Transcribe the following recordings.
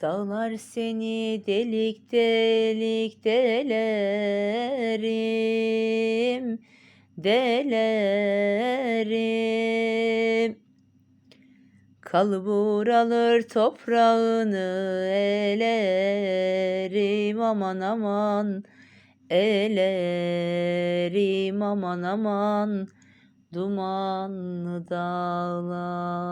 Dağlar seni delik delik delerim, delerim. Kalbur alır toprağını elerim aman aman, elerim aman aman, dumanlı dağlar.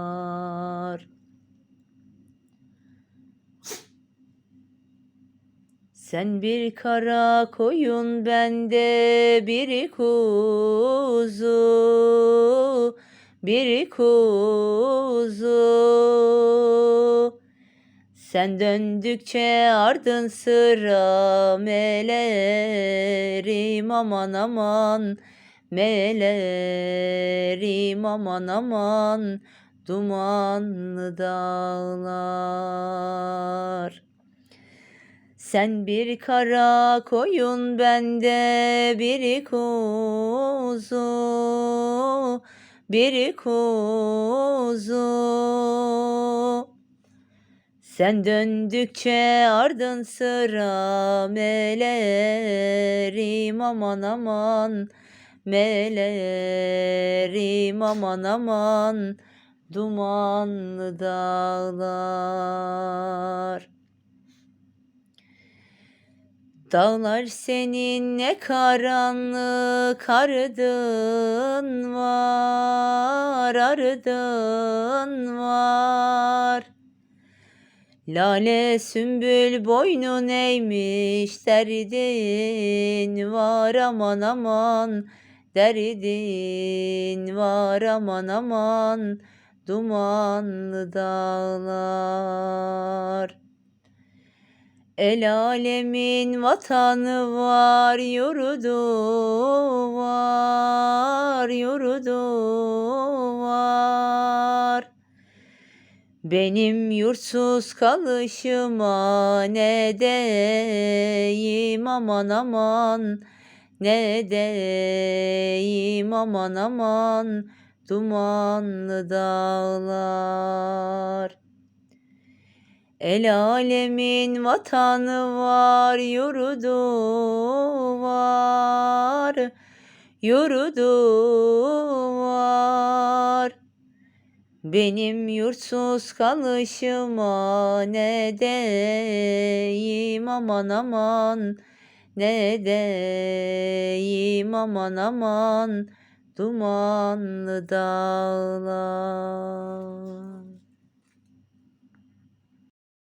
Sen bir kara koyun bende bir kuzu, bir kuzu. Sen döndükçe ardın sıra melerim aman aman, melerim aman aman, dumanlı dağlar. Sen bir kara koyun bende bir kuzu, bir kuzu. Sen döndükçe ardın sıra melerim aman aman, melerim aman aman, dumanlı dağlar. Dağlar senin ne karanlık ardın var, ardın var. Lale sümbül boynun eğmiş derdin var aman aman, derdin var aman aman, dumanlı dağlar. El alemin vatanı var, yurdu var, yurdu var. Benim yurtsuz kalışıma ne deyim aman aman, ne deyim aman aman, dumanlı dağlar. El alemin vatanı var, yurdu var, yurdu var. Benim yurtsuz kalışıma ne deyim aman aman, ne deyim aman aman, dumanlı dağlar.